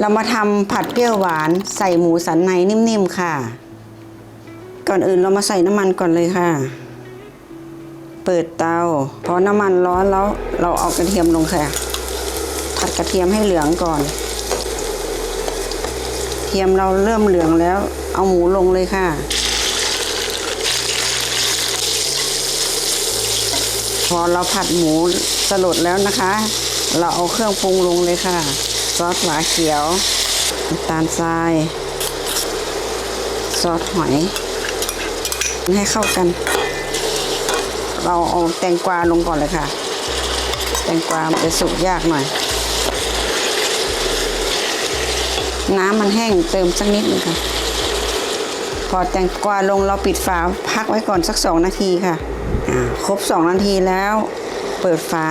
เรามาทำผัดเปรี้ยวหวานใส่หมูสันในนิ่มๆค่ะ ก่อนอื่นเรามาใส่น้ำมันก่อนเลยค่ะ เปิดเตา พอน้ำมันร้อนแล้วเราเอากระเทียมลงค่ะ ผัดกระเทียมให้เหลืองก่อน เทียมเราเริ่มเหลืองแล้ว เอาหมูลงเลยค่ะ พอเราผัดหมูสลดแล้วนะคะ เราเอาเครื่องปรุงลงเลยค่ะ ซอสหวาเขียวน้ำตาลทราย ซอสหอย ให้เข้ากัน เราเอาแตงกวาลงก่อนเลยค่ะ แตงกวามันจะสุกยากหน่อย น้ำมันแห้งเติมสักนิดนึงค่ะ พอแตงกวาลงเราปิดฝาพักไว้ก่อนสักสองนาทีค่ะ ครบสองนาทีแล้ว เปิดฝา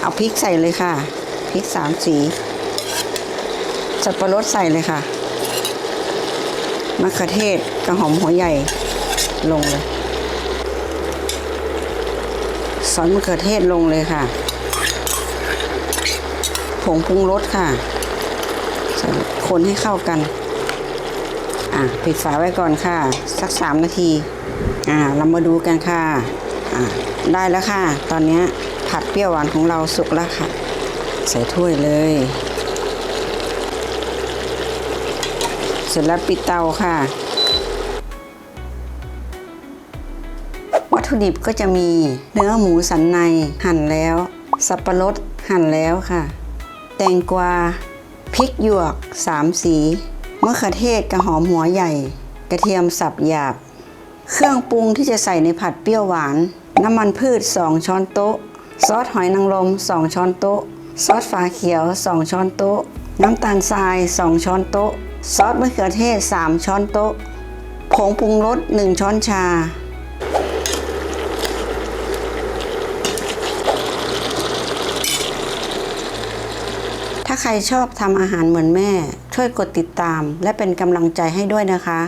เอาพริกใส่เลยค่ะ พริกสามสี สับปะรดใส่เลยค่ะ มะเขือเทศกระหอมหัวใหญ่ลงเลยซอสมะเขือเทศลงเลยค่ะ ผงปรุงรสค่ะ คนให้เข้ากัน อะปิดฝาไว้ก่อนค่ะ สักสามนาที อ่า เรามาดูกันค่ะ อ่า ได้แล้วค่ะ ตอนนี้ผัดเปรี้ยวหวานของเราสุกแล้วค่ะ ใส่ถ้วยเลย เสร็จแล้วปิดเตาค่ะ วัตถุดิบก็จะมีเนื้อหมูสันในหั่นแล้ว สับปะรดหั่นแล้วค่ะ แตงกวาพริกหยวกสามสีมะเขือเทศกระหอมหัวใหญ่ กระเทียมสับหยาบ เครื่องปรุงที่จะใส่ในผัดเปรี้ยวหวาน น้ำมันพืช 2 ช้อนโต๊ะ ซอสหอยนางรม 2 ช้อนโต๊ะ ซอสฝาเขียว 2 ช้อนโต๊ะ น้ำตาลทราย 2 ช้อนโต๊ะ ซอสมะเขือเทศ 3 ช้อนโต๊ะ ผงปรุงรส 1 ช้อนชา ถ้าใครชอบทำอาหารเหมือนแม่ ช่วยกดติดตาม และเป็นกำลังใจให้ด้วยนะคะ